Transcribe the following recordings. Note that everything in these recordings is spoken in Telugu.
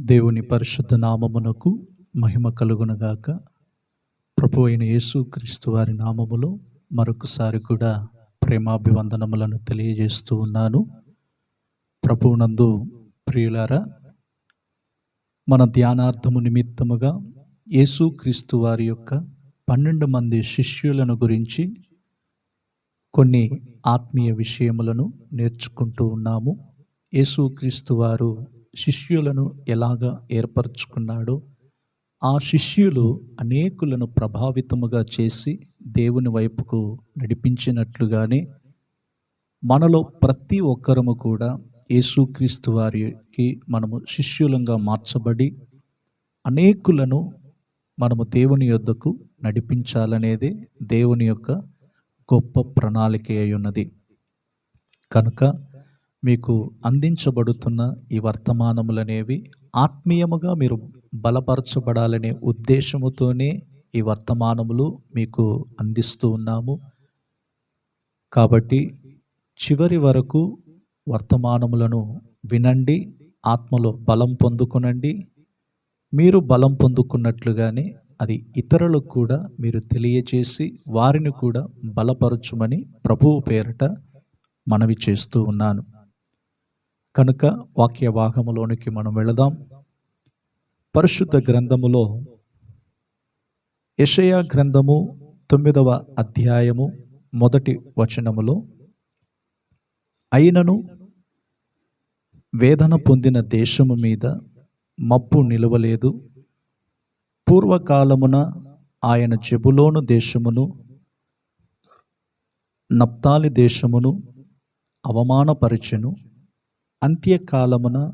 దేవుని పరిశుద్ధ నామమునకు మహిమ కలుగునగాక. ప్రభు అయిన యేసు క్రీస్తు వారి నామములో మరొకసారి కూడా ప్రేమాభివందనములను తెలియజేస్తూ ఉన్నాను. ప్రభునందు ప్రియులారా మన ధ్యానార్థము నిమిత్తముగా యేసు క్రీస్తు వారి యొక్క పన్నెండు మంది శిష్యులను గురించి కొన్ని ఆత్మీయ విషయములను నేర్చుకుంటూ ఉన్నాము. యేసుక్రీస్తు వారు శిష్యులను ఎలాగా ఏర్పరచుకున్నాడో ఆ శిష్యులు అనేకులను ప్రభావితముగా చేసి దేవుని వైపుకు నడిపించినట్లుగానే మనలో ప్రతి ఒక్కరము కూడా యేసుక్రీస్తు వారికి మనము శిష్యులంగా మార్చబడి అనేకులను మనము దేవుని యొద్దకు నడిపించాలనేదే దేవుని యొక్క గొప్ప ప్రణాళిక అయి ఉన్నది. కనుక మీకు అందించబడుతున్న ఈ వర్తమానములనేవి ఆత్మీయముగా మీరు బలపరచబడాలనే ఉద్దేశముతోనే ఈ వర్తమానములు మీకు అందిస్తూ ఉన్నాము. కాబట్టి చివరి వరకు వర్తమానములను వినండి ఆత్మలో బలం పొందుకునండి. మీరు బలం పొందుకున్నట్లుగానే అది ఇతరులకు కూడా మీరు తెలియచేసి వారిని కూడా బలపరచుమని ప్రభువు పేరట మనవి చేస్తూ ఉన్నాను. కనుక వాక్య భాగములోనికి మనం వెళదాం. పరిశుద్ధ గ్రంథములో యషయా గ్రంథము తొమ్మిదవ అధ్యాయము మొదటి వచనములో అయినను వేదన పొందిన దేశము మీద మప్పు నిలవలేదు. పూర్వకాలమున ఆయన జబులోను దేశమును నప్తాలి దేశమును అవమానపరిచెను. అంత్యకాలమున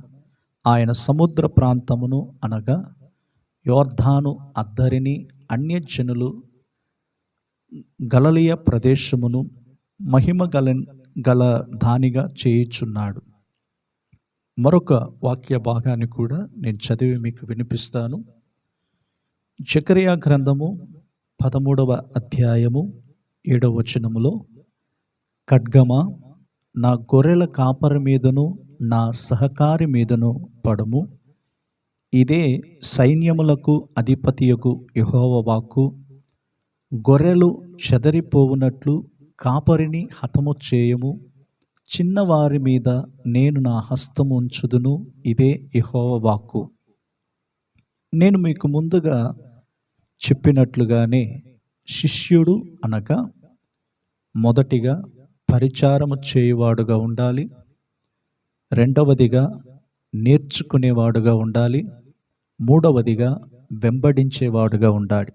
ఆయన సముద్ర ప్రాంతమును అనగా యోర్ధాను అద్దరిని అన్యజనులు గలలియ ప్రదేశమును మహిమ గల గల దానిగా చేయుచున్నాడు. మరొక వాక్య భాగాన్ని కూడా నేను చదివి మీకు వినిపిస్తాను. జకరియా గ్రంథము పదమూడవ అధ్యాయము ఏడవ వచనములో ఖడ్గమా నా గొర్రెల కాపరి మీదను నా సహకారి మీదను పడము. ఇదే సైన్యములకు అధిపతియకు యహోవ వాక్కు. గొర్రెలు చెదరిపోవునట్లు కాపరిని హతము చేయము. చిన్నవారి మీద నేను నా హస్తము ఉంచుదును ఇదే యహోవ వాక్కు. నేను మీకు ముందుగా చెప్పినట్లుగానే శిష్యుడు అనగా మొదటిగా పరిచారము చేయువాడుగా ఉండాలి. రెండవదిగా నేర్చుకునేవాడుగా ఉండాలి. మూడవదిగా వెంబడించేవాడుగా ఉండాలి.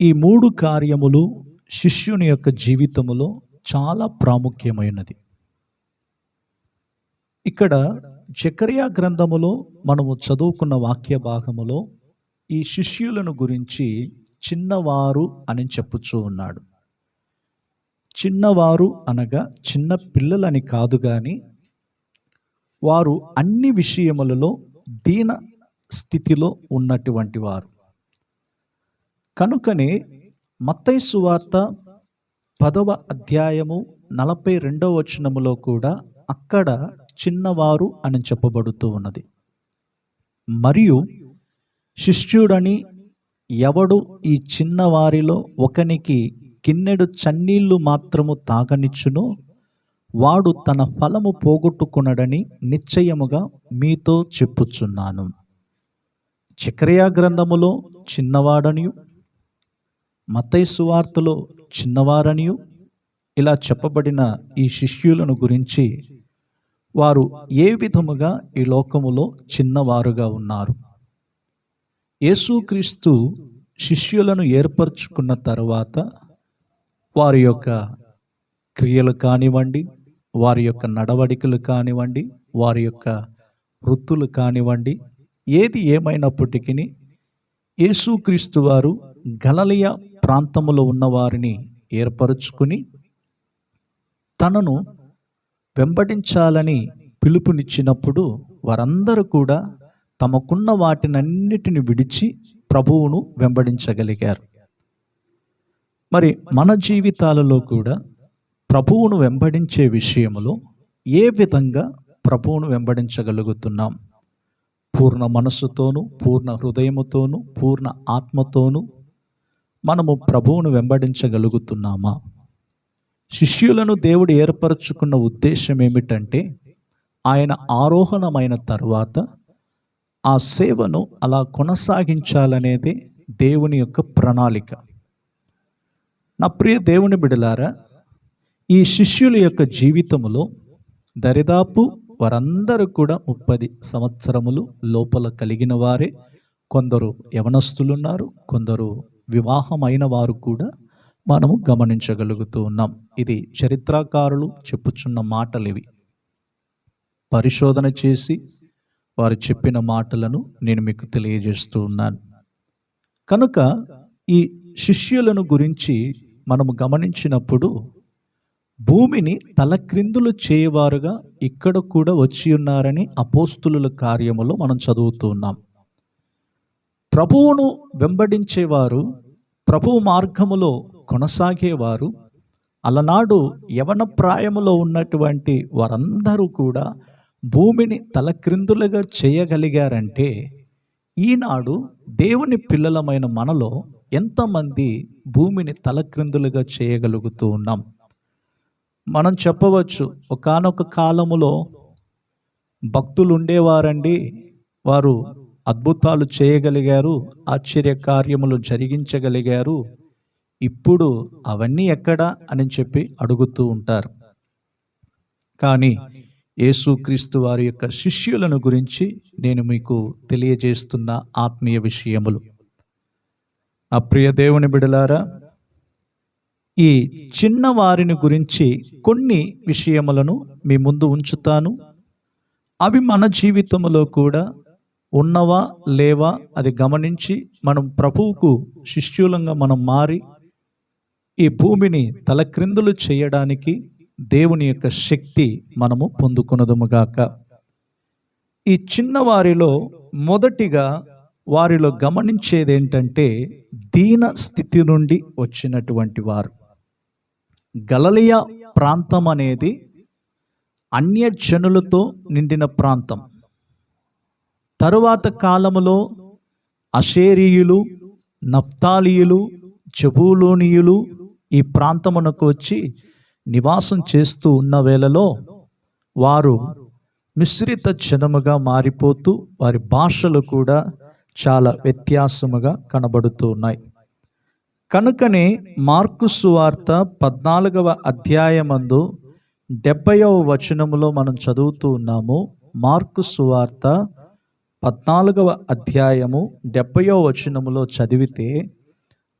ఈ మూడు కార్యములు శిష్యుని యొక్క జీవితములో చాలా ప్రాముఖ్యమైనది. ఇక్కడ జకరియా గ్రంథములో మనము చదువుకున్న వాక్య భాగములో ఈ శిష్యులను గురించి చిన్నవారు అని చెప్పుచూ ఉన్నాడు. చిన్నవారు అనగా చిన్న పిల్లలని కాదు కానీ వారు అన్ని విషయములలో దీన స్థితిలో ఉన్నటువంటి వారు. కనుకనే మత్తైసు వార్త పదవ అధ్యాయము నలభై రెండవ వచనములో కూడా అక్కడ చిన్నవారు అని చెప్పబడుతూ ఉన్నది. మరియు శిష్యుడని ఎవడు ఈ చిన్నవారిలో ఒకనికి కిన్నెడు చన్నీళ్ళు మాత్రము తాగనిచ్చును. వాడు తన ఫలము పోగొట్టుకున్నాడని నిశ్చయముగా మీతో చెప్పుచున్నాను. చక్రయా గ్రంథములో చిన్నవాడనియు మతైసువార్తలో చిన్నవారనియు ఇలా చెప్పబడిన ఈ శిష్యులను గురించి వారు ఏ విధముగా ఈ లోకములో చిన్నవారుగా ఉన్నారు. యేసుక్రీస్తు శిష్యులను ఏర్పరచుకున్న తర్వాత వారి యొక్క క్రియలు కానివ్వండి వారి యొక్క నడవడికలు కానివ్వండి వారి యొక్క వృత్తులు కానివ్వండి ఏది ఏమైనప్పటికీ యేసుక్రీస్తు వారు గలలియ ప్రాంతములో ఉన్న వారిని ఏర్పరచుకుని తనను వెంబడించాలని పిలుపునిచ్చినప్పుడు వారందరూ కూడా తమకున్న వాటినన్నిటిని విడిచి ప్రభువును వెంబడించగలిగారు. మరి మన జీవితాలలో కూడా ప్రభువును వెంబడించే విషయంలో ఏ విధంగా ప్రభువును వెంబడించగలుగుతున్నాం? పూర్ణ మనస్సుతోనూ పూర్ణ హృదయముతోనూ పూర్ణ ఆత్మతోనూ మనము ప్రభువును వెంబడించగలుగుతున్నామా? శిష్యులను దేవుడు ఏర్పరచుకున్న ఉద్దేశం ఏమిటంటే ఆయన ఆరోహణమైన తర్వాత ఆ సేవను అలా కొనసాగించాలనేది దేవుని యొక్క ప్రణాళిక. నా ప్రియ దేవుని బిడలారా ఈ శిష్యుల యొక్క జీవితములో దరిదాపు వారందరూ కూడా ముప్పది సంవత్సరములు లోపల కలిగిన వారే. కొందరు యవనస్తులున్నారు కొందరు వివాహమైన వారు కూడా మనము గమనించగలుగుతూ ఉన్నాం. ఇది చరిత్రకారులు చెప్పుచున్న మాటలు ఇవి పరిశోధన చేసి వారు చెప్పిన మాటలను నేను మీకు తెలియజేస్తూ ఉన్నాను. కనుక ఈ శిష్యులను గురించి మనము గమనించినప్పుడు భూమిని తలక్రిందులు చేయవారుగా ఇక్కడ కూడా వచ్చి ఉన్నారని అపోస్తుల కార్యములో మనం చదువుతున్నాం ప్రభువును వెంబడించేవారు ప్రభువు మార్గములో కొనసాగేవారు అలనాడు యవన ప్రాయములో ఉన్నటువంటి వారందరూ కూడా భూమిని తలక్రిందులుగా చేయగలిగారంటే ఈనాడు దేవుని పిల్లలమైన మనలో ఎంతమంది భూమిని తలక్రిందులుగా చేయగలుగుతూ ఉన్నాం? మనం చెప్పవచ్చు ఒకానొక కాలములో భక్తులు ఉండేవారండి వారు అద్భుతాలు చేయగలిగారు ఆశ్చర్య కార్యములు జరిగించగలిగారు ఇప్పుడు అవన్నీ ఎక్కడా అని చెప్పి అడుగుతూ ఉంటారు. కానీ యేసుక్రీస్తు వారి యొక్క శిష్యులను గురించి నేను మీకు తెలియజేస్తున్న ఆత్మీయ విషయములు. ఆ ప్రియ దేవుని బిడలారా ఈ చిన్న వారిని గురించి కొన్ని విషయములను మీ ముందు ఉంచుతాను. అవి మన జీవితంలో కూడా ఉన్నవా లేవా అది గమనించి మనం ప్రభువుకు శిష్యులంగా మనం మారి ఈ భూమిని తలక్రిందులు చేయడానికి దేవుని యొక్క శక్తి మనము పొందుకున్నదుముగాక. ఈ చిన్న వారిలో మొదటిగా వారిలో గమనించేది ఏంటంటే దీన స్థితి నుండి వచ్చినటువంటి వారు. గలలియ ప్రాంతం అనేది అన్య జనులతో నిండిన ప్రాంతం. తరువాత కాలములో అషేరియులు నఫ్తాలియులు జబూలోనియులు ఈ ప్రాంతమునకు వచ్చి నివాసం చేస్తూ ఉన్న వేళలో వారు మిశ్రిత జనముగా మారిపోతూ వారి భాషలు కూడా చాలా వ్యత్యాసముగా కనబడుతున్నాయి కనుకనే మార్కు సువార్త పద్నాలుగవ అధ్యాయమందు డెబ్బైవ వచనములో మనం చదువుతూ ఉన్నాము. మార్కు సువార్త పద్నాలుగవ అధ్యాయము డెబ్బయో వచనములో చదివితే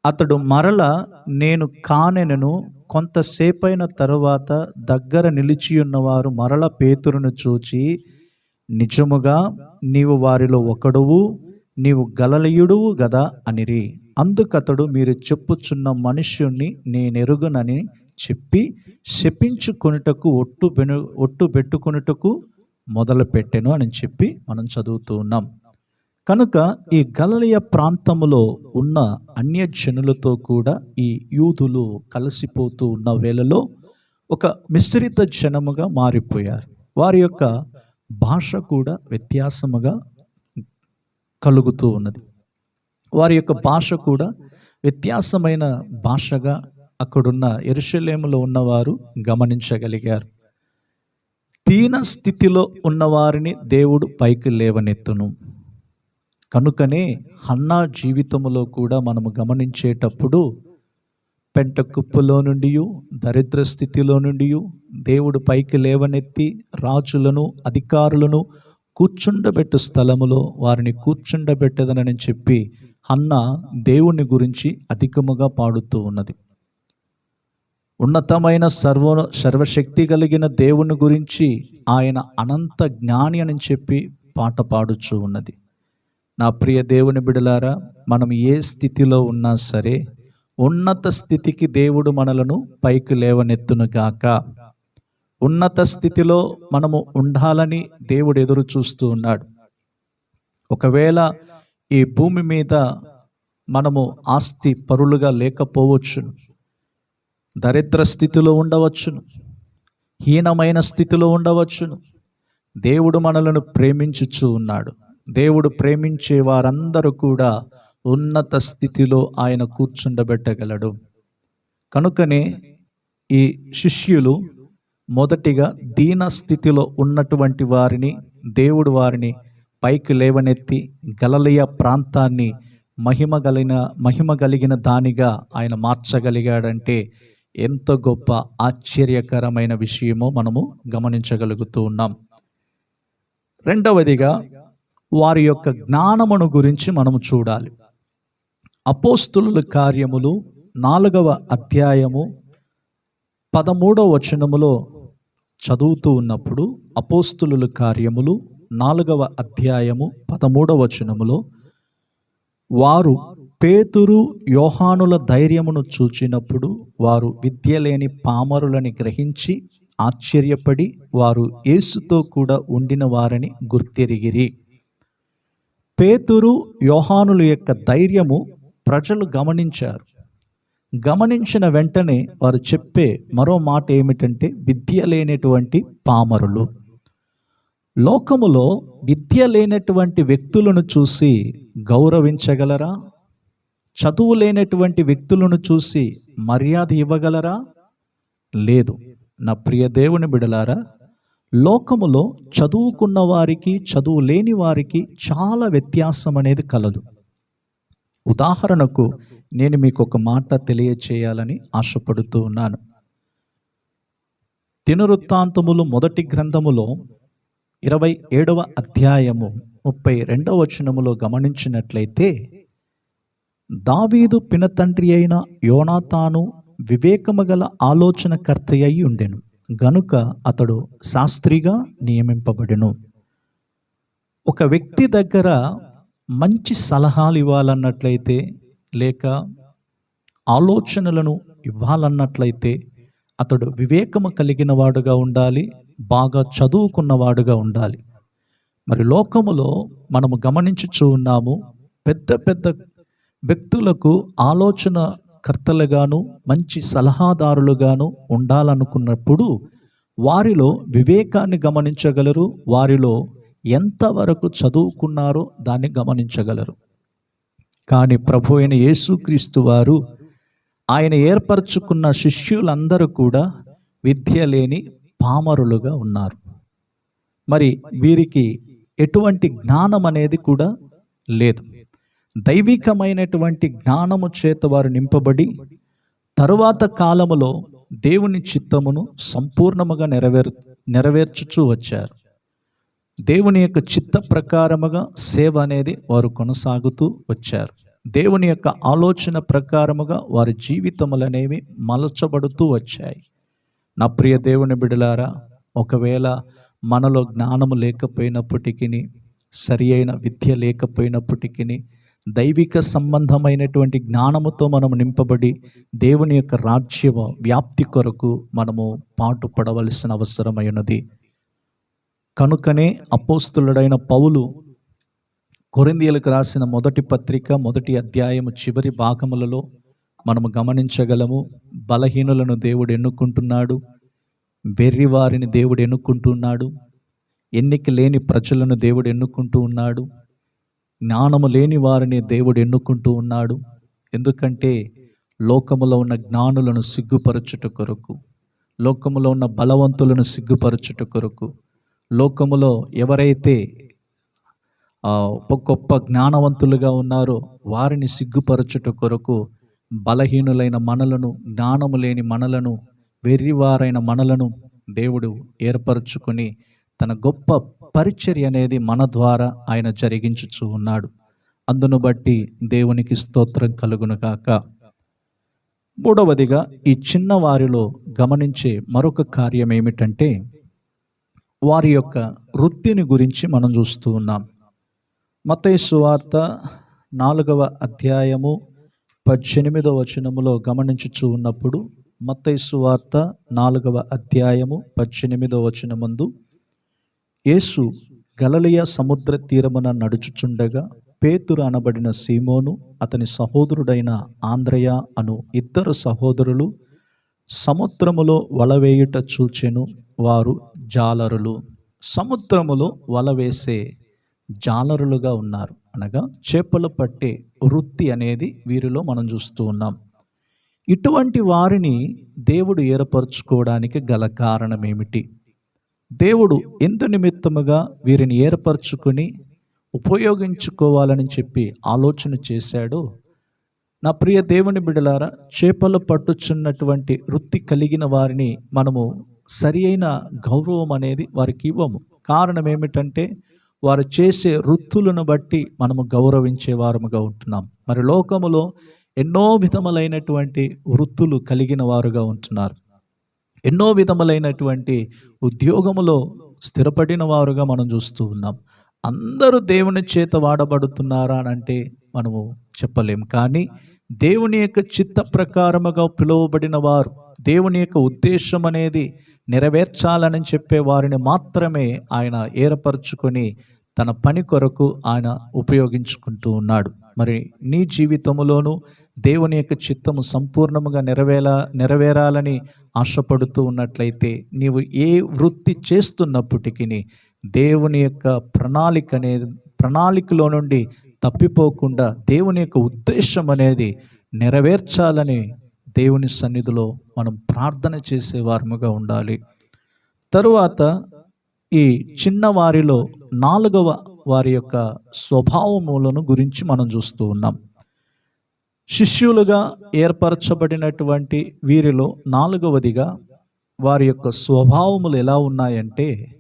అతడు మరల నేను కానెనను కొంతసేపైన తరువాత దగ్గర నిలిచి ఉన్నవారు మరల పేతురును చూచి నిజముగా నీవు వారిలో ఒకడువు నీవు గలలయుడువు గదా అనిరి. అందుకతడు మీరు చెప్పుచున్న మనుష్యుణ్ణి నేనెరుగునని చెప్పి శపించుకొనుటకు ఒట్టు బెను ఒట్టు పెట్టుకొనుటకు మొదలు పెట్టెను అని చెప్పి మనం చదువుతూ ఉన్నాం. కనుక ఈ గలలియ ప్రాంతములో ఉన్న అన్యజనులతో కూడా ఈ యూదులు కలిసిపోతూ ఉన్న వేళలో ఒక మిశ్రిత జనముగా మారిపోయారు. వారి యొక్క భాష కూడా వ్యత్యాసముగా కలుగుతూ ఉన్నది. వారి యొక్క భాష కూడా వ్యత్యాసమైన భాషగా అక్కడున్న ఎరుషలేములో ఉన్నవారు గమనించగలిగారు. దీన స్థితిలో ఉన్నవారిని దేవుడు పైకి లేవనెత్తును. కనుకనే హన్నా జీవితంలో కూడా మనము గమనించేటప్పుడు పెంట కుప్పలో నుండి దరిద్ర స్థితిలో నుండి దేవుడు పైకి లేవనెత్తి రాజులను అధికారులను కూర్చుండబెట్టు స్థలములో వారిని కూర్చుండబెట్టదనని చెప్పి అన్న దేవుని గురించి అధికముగా పాడుతూ ఉన్నది. ఉన్నతమైన సర్వ సర్వశక్తి కలిగిన దేవుని గురించి ఆయన అనంత జ్ఞాని అని చెప్పి పాట పాడుచూ ఉన్నది. నా ప్రియ దేవుని బిడలారా మనం ఏ స్థితిలో ఉన్నా సరే ఉన్నత స్థితికి దేవుడు మనలను పైకి లేవనెత్తునుగాక ఉన్నత స్థితిలో మనము ఉండాలని దేవుడు ఎదురు చూస్తూ ఉన్నాడు. ఒకవేళ ఈ భూమి మీద మనము ఆస్తి పరులుగా లేకపోవచ్చును దరిద్ర స్థితిలో ఉండవచ్చును హీనమైన స్థితిలో ఉండవచ్చును దేవుడు మనలను ప్రేమించుచూ ఉన్నాడు. దేవుడు ప్రేమించే వారందరూ కూడా ఉన్నత స్థితిలో ఆయన కూర్చుండబెట్టగలడు. కనుకనే ఈ శిష్యులు మొదటిగా దీన స్థితిలో ఉన్నటువంటి వారిని దేవుడు వారిని పైకి లేవనెత్తి గలలియ ప్రాంతాన్ని మహిమ కలిగిన మహిమ కలిగిన దానిగా ఆయన మార్చగలిగాడంటే ఎంత గొప్ప ఆశ్చర్యకరమైన విషయమో మనము గమనించగలుగుతూ ఉన్నాం. రెండవదిగా వారి యొక్క జ్ఞానమును గురించి మనము చూడాలి. అపోస్తుల కార్యములు నాలుగవ అధ్యాయము పదమూడవ వచనములో చదువుతూ ఉన్నప్పుడు అపోస్తులుల కార్యములు నాలుగవ అధ్యాయము పదమూడవ వచనములో వారు పేతురు యోహానుల ధైర్యమును చూచినప్పుడు వారు విద్య లేని పామరులని గ్రహించి ఆశ్చర్యపడి వారు యేసుతో కూడా ఉండిన వారని గుర్తెరిగిరి. పేతురు యోహానుల యొక్క ధైర్యము ప్రజలు గమనించారు. గమనించిన వెంటనే వారు చెప్పే మరో మాట ఏమిటంటే విద్య లేనటువంటి పామరులు. లోకములో విద్య లేనటువంటి వ్యక్తులను చూసి గౌరవించగలరా? చదువు లేనటువంటి వ్యక్తులను చూసి మర్యాద ఇవ్వగలరా? లేదు. నా ప్రియ దేవుని బిడలారా లోకములో చదువుకున్న వారికి చదువు లేని వారికి చాలా వ్యత్యాసం అనేది కలదు. ఉదాహరణకు నేను మీకు ఒక మాట తెలియచేయాలని ఆశపడుతూ ఉన్నాను. దినవృత్తాంతములు మొదటి గ్రంథములో ఇరవై ఏడవ అధ్యాయము ముప్పై రెండవ వచనములో గమనించినట్లయితే దావీదు పినతండ్రి అయిన యోనాతాను వివేకము గల ఆలోచనకర్త అయి ఉండెను. గనుక అతడు శాస్త్రిగా నియమింపబడెను. ఒక వ్యక్తి దగ్గర మంచి సలహాలు ఇవ్వాలన్నట్లయితే లేక ఆలోచనలను ఇవ్వాలన్నట్లయితే అతడు వివేకము కలిగిన వాడుగా ఉండాలి బాగా చదువుకున్నవాడుగా ఉండాలి. మరి లోకములో మనము గమనించుచూ ఉన్నాము పెద్ద పెద్ద వ్యక్తులకు ఆలోచన కర్తలుగాను మంచి సలహాదారులుగాను ఉండాలనుకున్నప్పుడు వారిలో వివేకాన్ని గమనించగలరు వారిలో ఎంతవరకు చదువుకున్నారో దాన్ని గమనించగలరు. కానీ ప్రభు అయిన యేసుక్రీస్తు వారు ఆయన ఏర్పరచుకున్న శిష్యులందరూ కూడా విద్య లేని పామరులుగా ఉన్నారు. మరి వీరికి ఎటువంటి జ్ఞానం అనేది కూడా లేదు. దైవికమైనటువంటి జ్ఞానము చేత వారు నింపబడి తరువాత కాలములో దేవుని చిత్తమును సంపూర్ణముగా నెరవేర్ నెరవేర్చుచూ వచ్చారు. దేవుని యొక్క చిత్త ప్రకారముగా సేవ అనేది వారు కొనసాగుతూ వచ్చారు. దేవుని యొక్క ఆలోచన ప్రకారముగా వారి జీవితములనేవి మలచబడుతూ వచ్చాయి. నా ప్రియ దేవుని బిడలారా ఒకవేళ మనలో జ్ఞానము లేకపోయినప్పటికీ సరి అయిన విద్య లేకపోయినప్పటికీ దైవిక సంబంధమైనటువంటి జ్ఞానముతో మనము నింపబడి దేవుని యొక్క రాజ్య వ్యాప్తి కొరకు మనము పాటు పడవలసిన అవసరమైనది. కనుకనే అపోస్తులుడైన పౌలు కొరిందీలకు రాసిన మొదటి పత్రిక మొదటి అధ్యాయము చివరి భాగములలో మనము గమనించగలము. బలహీనులను దేవుడు ఎన్నుకుంటున్నాడు. వెర్రివారిని దేవుడు ఎన్నుకుంటున్నాడు. ఎన్నిక లేని ప్రజలను దేవుడు ఎన్నుకుంటూ ఉన్నాడు. జ్ఞానము లేని వారిని దేవుడు ఎన్నుకుంటూ ఉన్నాడు. ఎందుకంటే లోకములో ఉన్న జ్ఞానులను సిగ్గుపరచుట కొరకు లోకములో ఉన్న బలవంతులను సిగ్గుపరచుట కొరకు లోకములో ఎవరైతే గొప్ప జ్ఞానవంతులుగా ఉన్నారో వారిని సిగ్గుపరచుట కొరకు బలహీనులైన మనలను జ్ఞానము లేని మనలను వెర్రివారైన మనలను దేవుడు ఏర్పరచుకొని తన గొప్ప పరిచర్య అనేది మన ద్వారా ఆయన జరిగించుచు ఉన్నాడు. అందును బట్టి దేవునికి స్తోత్రం కలుగునుగాక మూడవదిగా ఈ చిన్న వారిలో గమనించే మరొక కార్యం ఏమిటంటే వారి యొక్క వృత్తిని గురించి మనం చూస్తూ ఉన్నాం. మతయి సువార్త నాలుగవ అధ్యాయము పద్దెనిమిదవ వచనములో గమనించుచూ ఉన్నప్పుడు మత్తయి సువార్త నాలుగవ అధ్యాయము పద్దెనిమిదవ వచనమందు యేసు గలలియ సముద్ర తీరమున నడుచుచుండగా పేతురు అనబడిన సీమోను అతని సహోదరుడైన ఆంధ్రయ అను ఇద్దరు సహోదరులు సముద్రములో వలవేయుట చూచెను. వారు జాలరులు సముద్రములో వల వేసే జాలరులుగా ఉన్నారు. అనగా చేపలు పట్టే వృత్తి అనేది వీరిలో మనం చూస్తూ ఉన్నాం. ఇటువంటి వారిని దేవుడు ఏర్పరచుకోవడానికి గల కారణం ఏమిటి దేవుడు ఎందు నిమిత్తముగా వీరిని ఏర్పరచుకొని ఉపయోగించుకోవాలని చెప్పి ఆలోచన చేశాడో? నా ప్రియ దేవుని బిడలారా చేపలు పట్టుచున్నటువంటి వృత్తి కలిగిన వారిని మనము సరి అయిన గౌరవం అనేది వారికి ఇవ్వము. కారణం ఏమిటంటే వారు చేసే వృత్తులను బట్టి మనము గౌరవించే వారముగా ఉంటున్నాం. మరి లోకములో ఎన్నో విధములైనటువంటి వృత్తులు కలిగిన వారుగా ఉంటున్నారు. ఎన్నో విధములైనటువంటి ఉద్యోగములో స్థిరపడిన వారుగా మనం చూస్తూ ఉన్నాం. అందరూ దేవుని చేత వాడబడుతున్నారా అని అంటే మనము చెప్పలేం. కానీ దేవుని యొక్క చిత్త ప్రకారముగా పిలువబడిన వారు దేవుని యొక్క ఉద్దేశం అనేది నెరవేర్చాలని చెప్పే వారిని మాత్రమే ఆయన ఏర్పరచుకొని తన పని కొరకు ఆయన ఉపయోగించుకుంటూ ఉన్నాడు. మరి నీ జీవితంలోనూ దేవుని యొక్క చిత్తము సంపూర్ణముగా నెరవేరా నెరవేరాలని ఆశపడుతూ ఉన్నట్లయితే నీవు ఏ వృత్తి చేస్తున్నప్పటికీ దేవుని యొక్క ప్రణాళిక అనేది ప్రణాళికలో నుండి తప్పిపోకుండా దేవుని యొక్క ఉద్దేశం అనేది నెరవేర్చాలని దేవుని సన్నిధిలో మనం ప్రార్థన చేసే వారముగా ఉండాలి. తరువాత ఈ చిన్నవారిలో నాలుగవ వారి యొక్క స్వభావములను గురించి మనం చూస్తూ ఉన్నాం. శిష్యులుగా ఏర్పరచబడినటువంటి వీరిలో నాలుగవదిగా వారి యొక్క స్వభావములు ఎలా ఉన్నాయంటే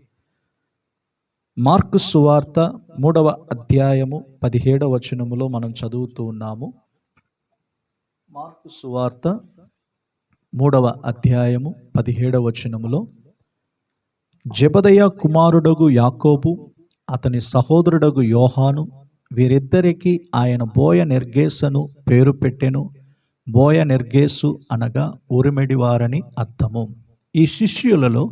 మార్కు సువార్త మూడవ అధ్యాయము పదిహేడవ వచనములో మనం చదువుతూ ఉన్నాము. మార్కు సువార్త మూడవ అధ్యాయము పదిహేడవ వచనములో జబదయ కుమారుడగు యాకోబు అతని సహోదరుడగు యోహాను వీరిద్దరికి ఆయన బోయ నిర్గేసను పేరు పెట్టెను. బోయ నిర్గేసు అనగా ఊరిమెడివారని అర్థము. ఈ శిష్యులలో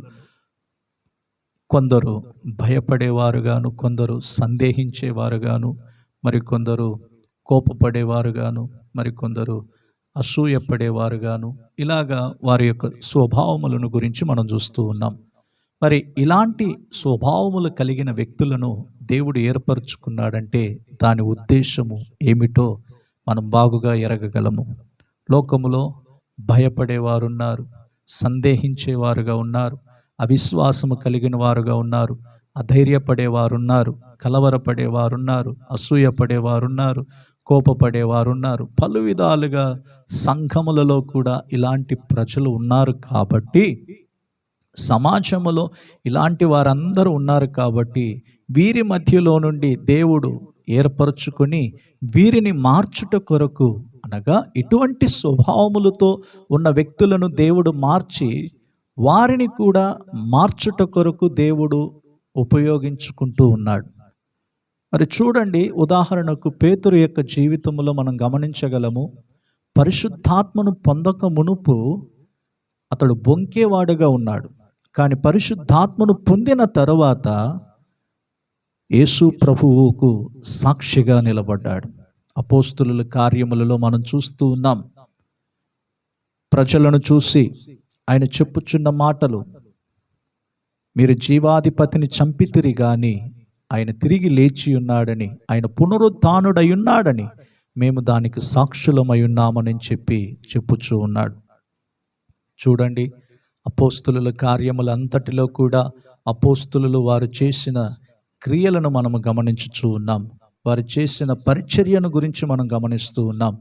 కొందరు భయపడేవారుగాను కొందరు సందేహించేవారుగాను మరికొందరు కోపపడేవారుగాను మరికొందరు అసూయపడేవారుగాను. ఇలాగా వారి యొక్క స్వభావములను గురించి మనం చూస్తూ ఉన్నాం. మరి ఇలాంటి స్వభావములు కలిగిన వ్యక్తులను దేవుడు ఏర్పరచుకున్నాడంటే దాని ఉద్దేశము ఏమిటో మనం బాగుగా ఎరగగలము. లోకములో భయపడేవారున్నారు సందేహించేవారుగా ఉన్నారు అవిశ్వాసము కలిగిన వారుగా ఉన్నారు అధైర్యపడేవారున్నారు కలవరపడేవారున్నారు అసూయపడేవారున్నారు కోపపడేవారు ఉన్నారు పలు విధాలుగా సంఘములలో కూడా ఇలాంటి ప్రజలు ఉన్నారు కాబట్టి సమాజములో ఇలాంటి వారందరూ ఉన్నారు కాబట్టి వీరి మధ్యలో నుండి దేవుడు ఏర్పరచుకొని వీరిని మార్చుట కొరకు అనగా ఇటువంటి స్వభావములతో ఉన్న వ్యక్తులను దేవుడు మార్చి వారిని కూడా మార్చుట కొరకు దేవుడు ఉపయోగించుకుంటూ ఉన్నాడు. మరి చూడండి ఉదాహరణకు పేతురు యొక్క జీవితంలో మనం గమనించగలము. పరిశుద్ధాత్మను పొందక మునుపు అతడు బొంకేవాడుగా ఉన్నాడు. కానీ పరిశుద్ధాత్మను పొందిన తర్వాత యేసు ప్రభువుకు సాక్షిగా నిలబడ్డాడు. అపోస్తుల కార్యములలో మనం చూస్తూ ఉన్నాం. ప్రజలను చూసి ఆయన చెప్పుచున్న మాటలు మీరు జీవాధిపతిని చంపితిరి కానీ ఆయన తిరిగి లేచి ఉన్నాడని ఆయన పునరుద్ధానుడై ఉన్నాడని మేము దానికి సాక్షులమై ఉన్నామని చెప్పి చెప్పుచూ ఉన్నాడు. చూడండి అపోస్తుల కార్యములంతటిలో కూడా అపోస్తులు వారు చేసిన క్రియలను మనము గమనించుచూ ఉన్నాం. వారు చేసిన పరిచర్యను గురించి మనం గమనిస్తూ ఉన్నాం.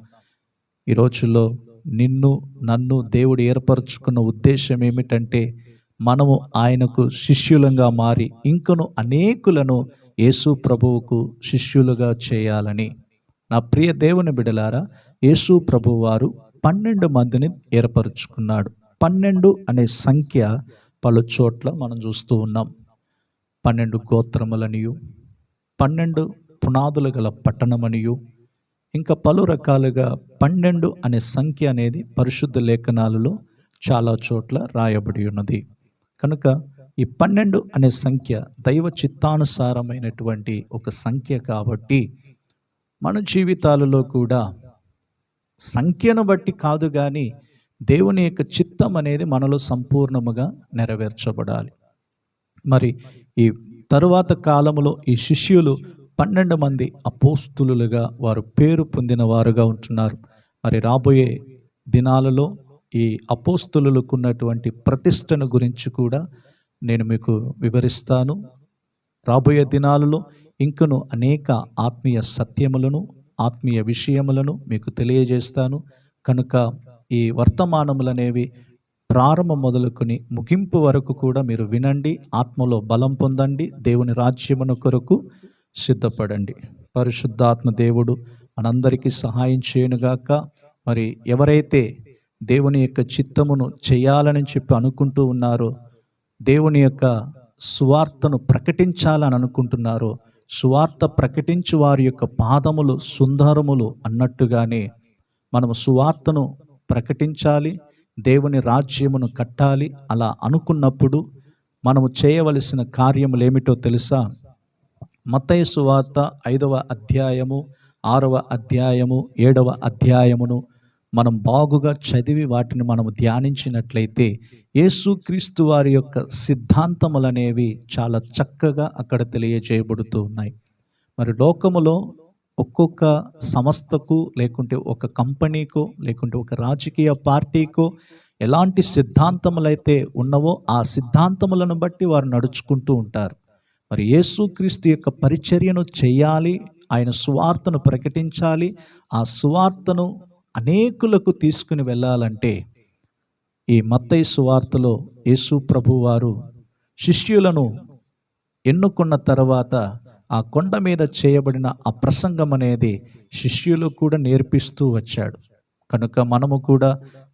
ఈ రోజుల్లో నిన్ను నన్ను దేవుడు ఏర్పరచుకున్న ఉద్దేశం ఏమిటంటే మనము ఆయనకు శిష్యులంగా మారి ఇంకను అనేకులను యేసు ప్రభువుకు శిష్యులుగా చేయాలని. నా ప్రియ దేవుని బిడలారా యేసు ప్రభు వారు పన్నెండు మందిని ఏర్పరచుకున్నాడు. పన్నెండు అనే సంఖ్య పలు చోట్ల మనం చూస్తూ ఉన్నాం. పన్నెండు గోత్రములనియు పన్నెండు పునాదులు గల పట్టణమనియు ఇంకా పలు రకాలుగా పన్నెండు అనే సంఖ్య అనేది పరిశుద్ధ లేఖనాలలో చాలా చోట్ల రాయబడి ఉన్నది. కనుక ఈ పన్నెండు అనే సంఖ్య దైవ చిత్తానుసారమైనటువంటి ఒక సంఖ్య కాబట్టి మన జీవితాలలో కూడా సంఖ్యను బట్టి కాదు కానీ దేవుని యొక్క చిత్తం అనేది మనలో సంపూర్ణముగా నెరవేర్చబడాలి. మరి ఈ తరువాత కాలములో ఈ శిష్యులు పన్నెండు మంది అపోస్తులుగా వారు పేరు పొందిన వారుగా ఉంటున్నారు. మరి రాబోయే దినాలలో ఈ అపోస్తులకున్నటువంటి ప్రతిష్టను గురించి కూడా నేను మీకు వివరిస్తాను. రాబోయే దినాలలో ఇంకను అనేక ఆత్మీయ సత్యములను ఆత్మీయ విషయములను మీకు తెలియజేస్తాను. కనుక ఈ వర్తమానములనేవి ప్రారంభం మొదలుకొని ముగింపు వరకు కూడా మీరు వినండి ఆత్మలో బలం పొందండి దేవుని రాజ్యమును కొరకు సిద్ధపడండి. పరిశుద్ధాత్మ దేవుడు మనందరికీ సహాయం చేయనుగాక. మరి ఎవరైతే దేవుని యొక్క చిత్తమును చేయాలని చెప్పి అనుకుంటూ ఉన్నారో దేవుని యొక్క సువార్తను ప్రకటించాలని అనుకుంటున్నారో సువార్త ప్రకటించు వారి యొక్క పాదములు సుందరములు అన్నట్టుగానే మనము సువార్తను ప్రకటించాలి దేవుని రాజ్యమును కట్టాలి అలా అనుకున్నప్పుడు మనము చేయవలసిన కార్యములు ఏమిటో తెలుసా? మతయ సువార్త ఐదవ అధ్యాయము ఆరవ అధ్యాయము ఏడవ అధ్యాయమును మనం బాగుగా చదివి వాటిని మనం ధ్యానించినట్లయితే యేసుక్రీస్తు వారి యొక్క సిద్ధాంతములనేవి చాలా చక్కగా అక్కడ తెలియజేయబడుతూ ఉన్నాయి మరి లోకములో ఒక్కొక్క సంస్థకు లేకుంటే ఒక కంపెనీకో లేకుంటే ఒక రాజకీయ పార్టీకో ఎలాంటి సిద్ధాంతములైతే ఉన్నవో ఆ సిద్ధాంతములను బట్టి వారు నడుచుకుంటూ ఉంటారు. మరి యేసుక్రీస్తు యొక్క పరిచర్యను చేయాలి ఆయన సువార్తను ప్రకటించాలి ఆ సువార్తను అనేకులకు తీసుకుని వెళ్ళాలంటే ఈ మత్తయి సువార్తలో యేసు ప్రభు వారు శిష్యులను ఎన్నుకున్న తర్వాత ఆ కొండ మీద చేయబడిన ఆ ప్రసంగం అనేది శిష్యులు కూడా నేర్పిస్తూ వచ్చాడు. కనుక మనము కూడా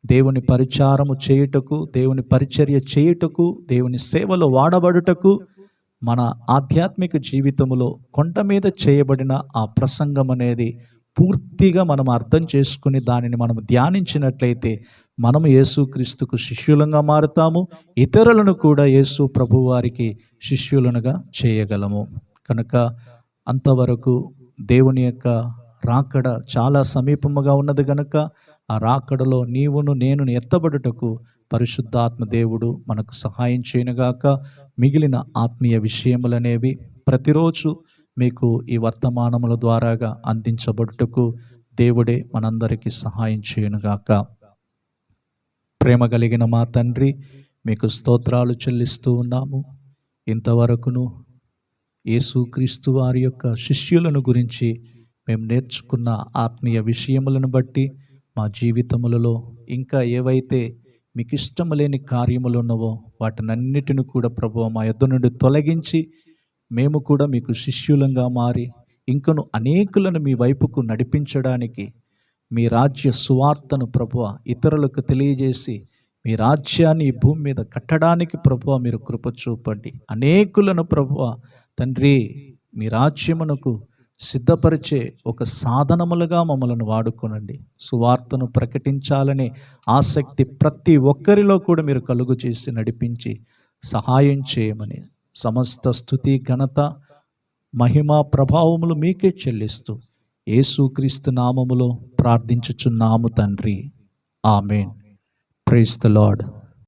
దేవుని పరిచారము చేయుటకు దేవుని పరిచర్య చేయుటకు దేవుని సేవలో వాడబడుటకు మన ఆధ్యాత్మిక జీవితంలో కొండ మీద చేయబడిన ఆ ప్రసంగం అనేది పూర్తిగా మనం అర్థం చేసుకుని దానిని మనం ధ్యానించినట్లయితే మనం యేసుక్రీస్తుకు శిష్యులంగా మారుతాము. ఇతరులను కూడా యేసు ప్రభువారికి శిష్యులనుగా చేయగలము. కనుక అంతవరకు దేవుని యొక్క రాకడ చాలా సమీపముగా ఉన్నది గనుక ఆ రాకడలో నీవును నేను ఎత్తబడుటకు పరిశుద్ధాత్మ దేవుడు మనకు సహాయం చేయనుగాక. మిగిలిన ఆత్మీయ విషయములనేవి ప్రతిరోజు మీకు ఈ వర్తమానముల ద్వారాగా అందించబడుటకు దేవుడే మనందరికీ సహాయం చేయనుగాక. ప్రేమ కలిగిన మా తండ్రి మీకు స్తోత్రాలు చెల్లిస్తూ ఉన్నాము. ఇంతవరకును యేసుక్రీస్తు వారి యొక్క శిష్యులను గురించి మేము నేర్చుకున్న ఆత్మీయ విషయములను బట్టి మా జీవితములలో ఇంకా ఏవైతే మీకు ఇష్టము లేని కార్యములు ఉన్నవో వాటినన్నిటిని కూడా ప్రభు మా యొద్ద నుండి తొలగించి మేము కూడా మీకు శిష్యులంగా మారి ఇంకను అనేకులను మీ వైపుకు నడిపించడానికి మీ రాజ్య సువార్తను ప్రభువ ఇతరులకు తెలియజేసి మీ రాజ్యాన్ని ఈ భూమి మీద కట్టడానికి ప్రభువ మీరు కృప చూపండి. అనేకులను ప్రభువ తండ్రి మీ రాజ్యమునకు సిద్ధపరిచే ఒక సాధనములుగా మమ్మల్ని వాడుకోనండి. సువార్తను ప్రకటించాలనే ఆసక్తి ప్రతి ఒక్కరిలో కూడా మీరు కలుగు చేసి నడిపించి సహాయం చేయమని సమస్త స్థుతి ఘనత మహిమ ప్రభావములు మీకే చెల్లిస్తూ యేసుక్రీస్తు నామములో ప్రార్థించుచున్నాము తండ్రి. ఆమెన్. Praise the Lord.